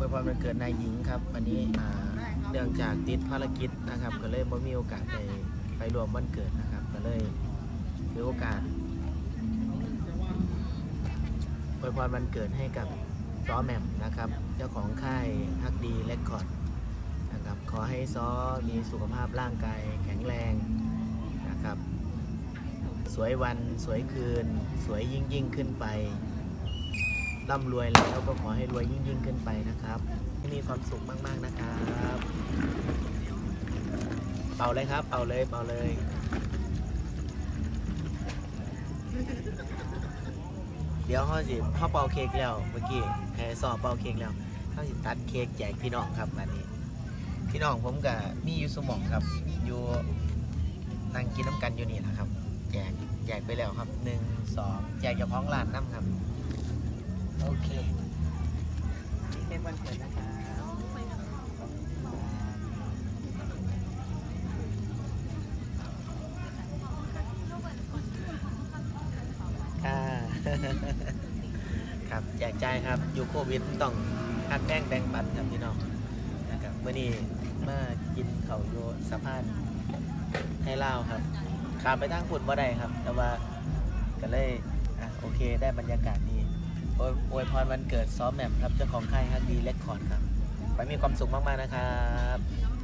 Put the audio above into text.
อวยพรวันเกิดนายหญิงครับวันนี้อ่าเนื่องจากติดภารกิจนะครับ ก็เลยไม่มีโอกาสไปไปรวมวันเกิดนะครับ ก็เลยมีโอกาสอวยพรวันเกิดให้กับซ้อแหม่มนะครับ เจ้าของค่ายฮักดีเลคคอร์ดนะครับขอให้ซ้อมีสุขภาพร่างกายแข็งแรงนะครับ สวยวันสวยคืน สวยยิ่งยิ่งขึ้นไป ร่ำรวยแล้วก็ขอให้รวยยิ่งยิ่งขึ้นไปนะครับให้มีความสุขมากๆนะครับเป่าเลยครับเป่าเลยเป่าเลย เดี๋ยวเขาสิเขาเป่าเค้กแล้วเมื่อกี้แค่สอบเป่าเค้กแล้วเขาสิตัดเค้กแจกพี่น้องครับวันนี้ พี่น้องผมกับมีอยู่สมองครับ อยู่นั่งกินน้ำกันอยู่นี่นะครับแจกแจกไปแล้วครับหนึ่งสองแจกเฉพาะร้านน้ำครับ เคเค้กวันเกิดนะครับค่ะครับแจกใจครับอยู่โควิดต้องหัดแบ่งแบ่งปันครับพี่น้องนะครับเมื่อนี้มากินเขาวอยู่สะพานให้เล่าครับขามไปทางฝุ่นบ่ได้ครับ แต่ว่าก็เลยอะโอเคได้บรรยากาศดี วยพรวันเกิดซ้อมแหม่มครับเจ้าของค่ายฮักดีเลคคอร์ดครับไปมีความสุขมากๆนะครับสวัสดีครับ